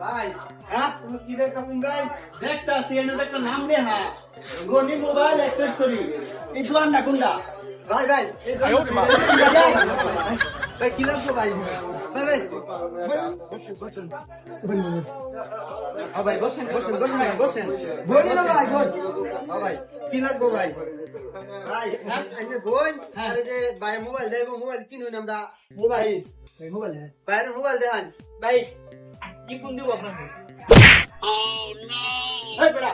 ভাই হ্যাঁ তুমি কি দেখতেছেন ভাই দেখতাছি এনে একটা নাম রে হ্যাঁ রনি মোবাইল অ্যাক্সেসরি এই কোনটা ভাই ভাই এই ভাই কি লাগবে ভাই ভাই বসেন বসেন বসেন ভাই, বসেন বই না ভাই হ্যাঁ ভাই কি লাগবে ভাই ভাই এনে বই হ্যাঁ। আরে যে ভাই মোবাইল দেবো মোবাইল কিনুন আমরা মোবাইল ভাই মোবাইল ভাইয়ের মোবাইল দেখান ভাই কি কোন দিব আপনাকে এই বেটা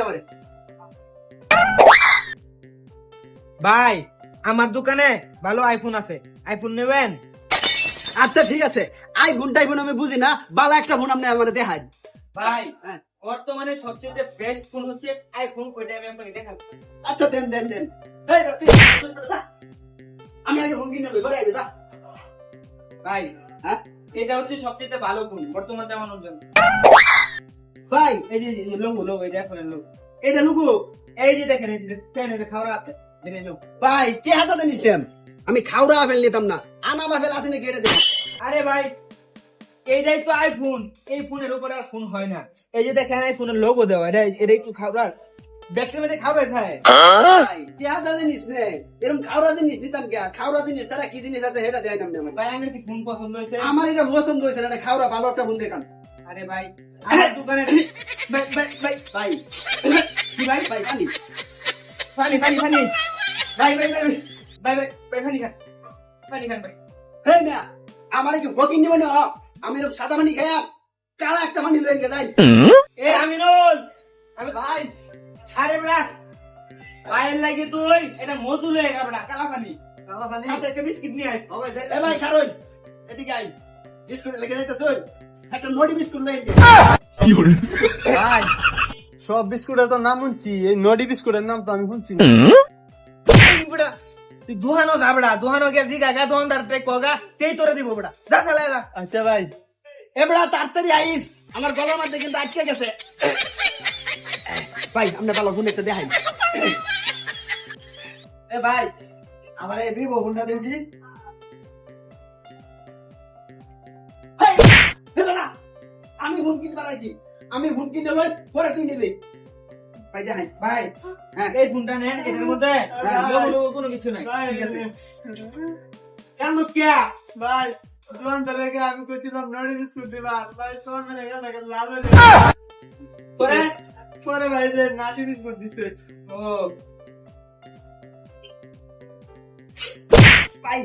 আমারে ভাই আমার দোকানে ভালো আইফোন আছে। আইফোন নেবেন? আচ্ছা ঠিক আছে। আইফোন টাইফোন আমি বুঝি না ভালো একটা ফোন আপনি আমার দেখান। ভাই হ্যাঁ। বর্তমানে সবচেয়ে বেস্ট ফোন হচ্ছে আইফোন ওইটা আমি আপনাকে দেখাচ্ছি। আচ্ছা দেন দেন দেন। আমি আগে ফোন কিনে নেব ঘরে ভাই হ্যাঁ? এটা হচ্ছে সবচেয়ে ভালো ফোন বর্তমান জামানোর জন্য ভাই এই যে লোগো লোগো এটা এখন লোগো এটা লুকু এই যে ভাই আমি খাওয়া আপেল নিতাম না আনা আপেল আছে নাকি এটা দেখ আরে ভাই এইটাই তো আইফোন এই ফোনের উপরে আর ফোন হয় না এই যে দেখেন আইফোনের লোগো দেওয়া এটা এটা একটু খাবার ব্যাকসের মধ্যে খাবার থাকে ভাই কে হাতাতে জিনিস নে এরকম খাওয়া জিনিস নিতাম কে কি জিনিস আছে সেটা ভাই ফোন পছন্দ হয়েছে আমার এটা হয়েছে না ভালো একটা ফোন আরে ভাই দোকানে ভাই কি ভাই ভাই পানি পানি পানি পানি ভাই ভাই ভাই ভাই ভাই ভাই পানি খান পানি খান ভাই হে মিয়া আমার কি ফকিং নিব না আমি এরকম সাদা পানি খাই কালা একটা পানি গে যাই এ আমিনুল আমি ভাই আরে বড়া পায়ের লাগে তুই এটা মধু লয়ে গা বড়া কালা পানি কালা পানি সাথে একটা বিস্কিট নিয়ে আয় ও ভাই এ ভাই খারুন এদিকে আই বিস্কুট লেগে যাইতেছ একটা নড়ি বিস্কুট লয়ে গে ভাই সব বিস্কুটের তো নাম শুনছি। এই নডি বিস্কুটের নাম তো আমি শুনছি না। তুই দুহানো যা বড়া দুহানো কে জিগা গা দোকানদার তে কগা তেই তোরে দিব বড়া। যা যা। আচ্ছা ভাই। এবড়া তাড়াতাড়ি আইস। আমার গলার মধ্যে কিন্তু আটকে গেছে। ভাই আমরা ভালো ফোন একটা দেখাই। এ ভাই আমার এই ভিভো ফোনটা দিয়েছি। আমি ফোন কিনতে আমি ফোন কিনতে পরে তুই নিবি। ভাই দেখাই। ভাই হ্যাঁ। এই ফোনটা নেন এটার মধ্যে হ্যাঁ, কোনো কিছু নাই। ঠিক আছে। কেন কিয়া ভাই দোকানদার আমি কইছিলাম নডি বিস্কুট দিবার ভাই তোর মেরে গেল লাভ পরে? পরে ভাই যে নাটি বিস্কুট দিছে। ও। ভাই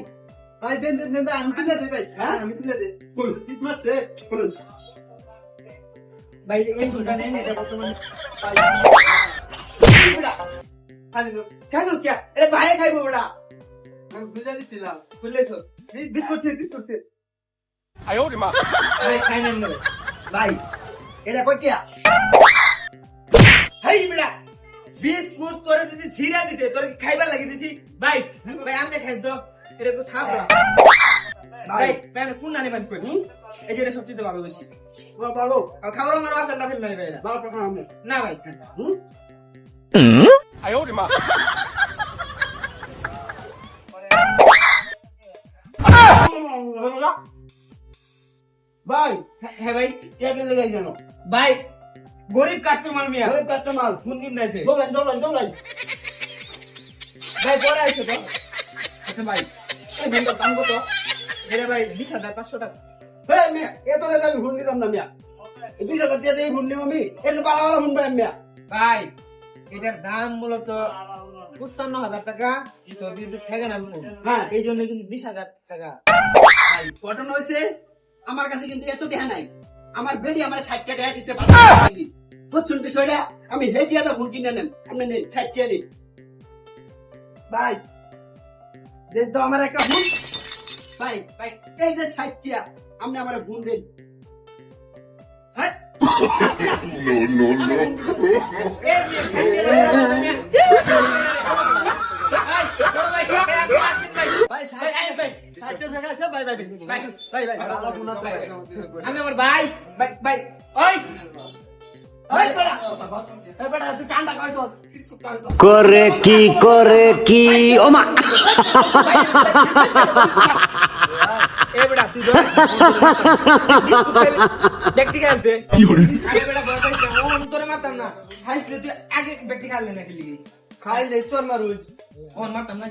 ভাই দেন দেন দেন আমি তুলে দিই ভাই। হ্যাঁ? আমি তুলে দিই। ফুল। ঠিক মারছে ফুল। ভাই এই ফোনটা নেন এটা বর্তমানে বড়া খালি খাই দোস কিয়া এটা ভাই খাইবো বড়া আমি বুঝা দিছিলাম। খুললেছ বিস্কুট ছে বিস্কুট ছে ভাই খাই নেন ভাই এটা কইটিয়া হাই বড়া বিস্কুট তোরে দিছি ছিড়া দিতে তোর খাইবার লাগি দিছি ভাই ভাই আমনে খাই তো। এটা তো ভাই প্যান কোন নানি বান কই? এই যে সবচেয়ে ভালো বেশি ভালো আর খাবার আমার আছে না ফেল নাই ভাই। ভালো প্রকার আমি না ভাই। হুম? ভাই হ্যাঁ ভাই একে লেগে গেল ভাই গরিব কাস্টমার মিয়া। গরিব কাস্টমার ফোন দিন দৌড়ান দৌড়ান দৌড়ান ভাই পরে আইছে তো। আচ্ছা ভাই এই দাম কত? এটা ভাই বিশ হাজার পাঁচশো টাকা। হ্যাঁ মিয়া এত রেট আমি ফোন নিতাম না মিয়া। এই বিশ দিয়ে দিয়ে ফোন নিব আমি এটা পালা পালা ফোন পাই মিয়া। ভাই এটার দাম মূলত পঁচপান্ন হাজার টাকা তো কিন্তু থাকে না হ্যাঁ। এই জন্য কিন্তু বিশ হাজার টাকা। ঘটনা হয়েছে আমার কাছে কিন্তু এত টাকা নাই। আমার বেডি আমার ষাট টাকা দিছে বুঝছেন বিষয়টা? আমি হে দিয়া ফোন কিনে নেন আপনি নেন ষাট টাকা নেই ভাই দেন তো আমার একটা ভাই ভাই এই যে আপনি আমার দেন হ্যাঁ no, no, no. আমি আমার ভাই ভাই ভাই ওই করে কি করে কি ওমা এ বেটা তুই ব্যক্তি খেলতে তোরে মারতাম না। খাইছিলে তুই আগে ব্যক্তি খেললে না খেলি খাইলে তোর মারুজ ওন মারতাম না